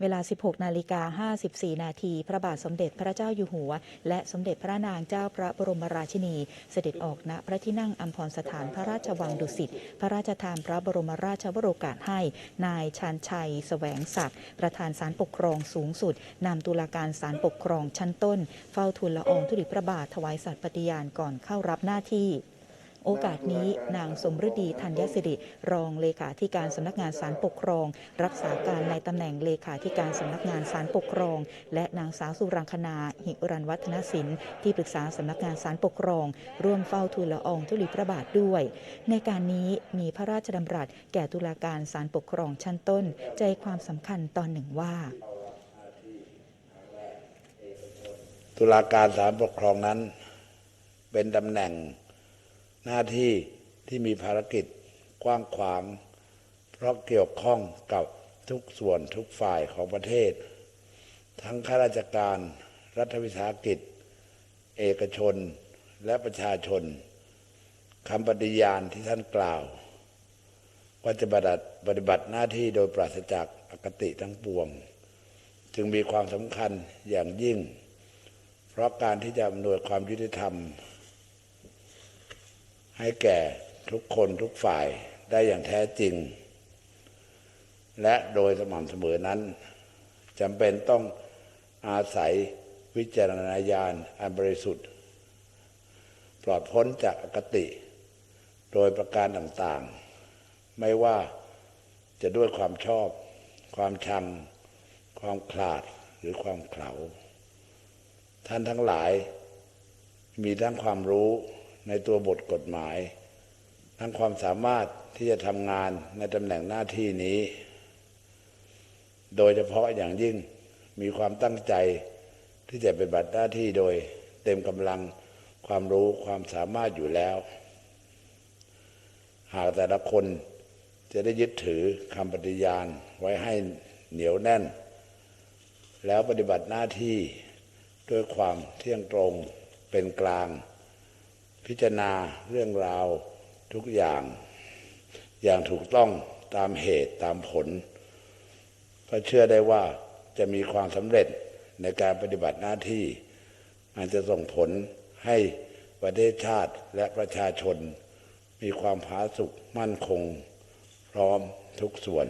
เวลา 16 นาฬิกา 54 นาที พระบาทสมเด็จพระเจ้าอยู่หัว และสมเด็จพระนางเจ้าพระบรมราชินี เสด็จออกณพระที่นั่งอัมพรสถานพระราชวังดุสิต พระราชทานพระบรมราชวโรกาสให้ นายชาญชัยแสวงศักดิ์ ประธานศาลปกครองสูงสุด นำตุลาการศาลปกครองชั้นต้น เฝ้าทูลละอองธุลีพระบาทถวายสัตย์ปฏิญาณก่อนเข้ารับหน้าที่ โอกาสนี้นางสมฤดีธัญสิริ รองเลขาธิการสำนักงานศาลปกครอง รักษาการในตำแหน่งเลขาธิการสำนักงานศาลปกครอง และนางสาวสุรังคณาหิรันวัฒนศิลป์ที่ปรึกษาสำนักงานศาลปกครอง ร่วมเฝ้าทูลละอองธุลีพระบาทด้วย ในการนี้มีพระราชดำรัสแก่ตุลาการศาลปกครองชั้นต้น ใจความสำคัญตอนหนึ่งว่า ตุลาการศาลปกครองนั้น เป็นตำแหน่ง หน้าที่ที่มีภารกิจกว้างขวาง เพราะเกี่ยวข้องกับทุกส่วนทุกฝ่ายของประเทศ ทั้งข้าราชการ รัฐวิสาหกิจ เอกชนและประชาชนคำปฏิญาณที่ท่านกล่าวว่าจะปฏิบัติปฏิบัติหน้าที่โดยปราศจากอคติทั้งปวง จึงมีความสำคัญอย่างยิ่ง เพราะการที่จะอำนวยความยุติธรรม ให้แก่ทุกคนทุกฝ่ายได้อย่างแท้จริง และโดยสม่ำเสมอนั้นจำเป็นต้องอาศัยวิจารณญาณอันบริสุทธิ์ ปลอดพ้นจากอคติ โดยประการต่างๆ ไม่ว่าจะด้วยความชอบ ความชัง ความขลาดหรือความเขลาท่านทั้งหลายมีทั้งความรู้ ในตัวบทกฎหมาย ทั้งความสามารถที่จะทำงานในตำแหน่งหน้าที่นี้ โดยเฉพาะอย่างยิ่งมีความตั้งใจที่จะปฏิบัติหน้าที่โดยเต็มกำลังความรู้ความสามารถอยู่แล้ว หากแต่ละคนจะได้ยึดถือคำปฏิญาณไว้ให้เหนียวแน่น แล้วปฏิบัติหน้าที่ด้วยความเที่ยงตรงเป็นกลาง พิจารณาเรื่องราวทุกอย่าง อย่างถูกต้องตามเหตุตามผล ก็เชื่อได้ว่าจะมีความสำเร็จในการปฏิบัติหน้าที่อันจะส่งผลให้ประเทศชาติและประชาชน มีความผาสุกมั่นคง พร้อมทุกส่วน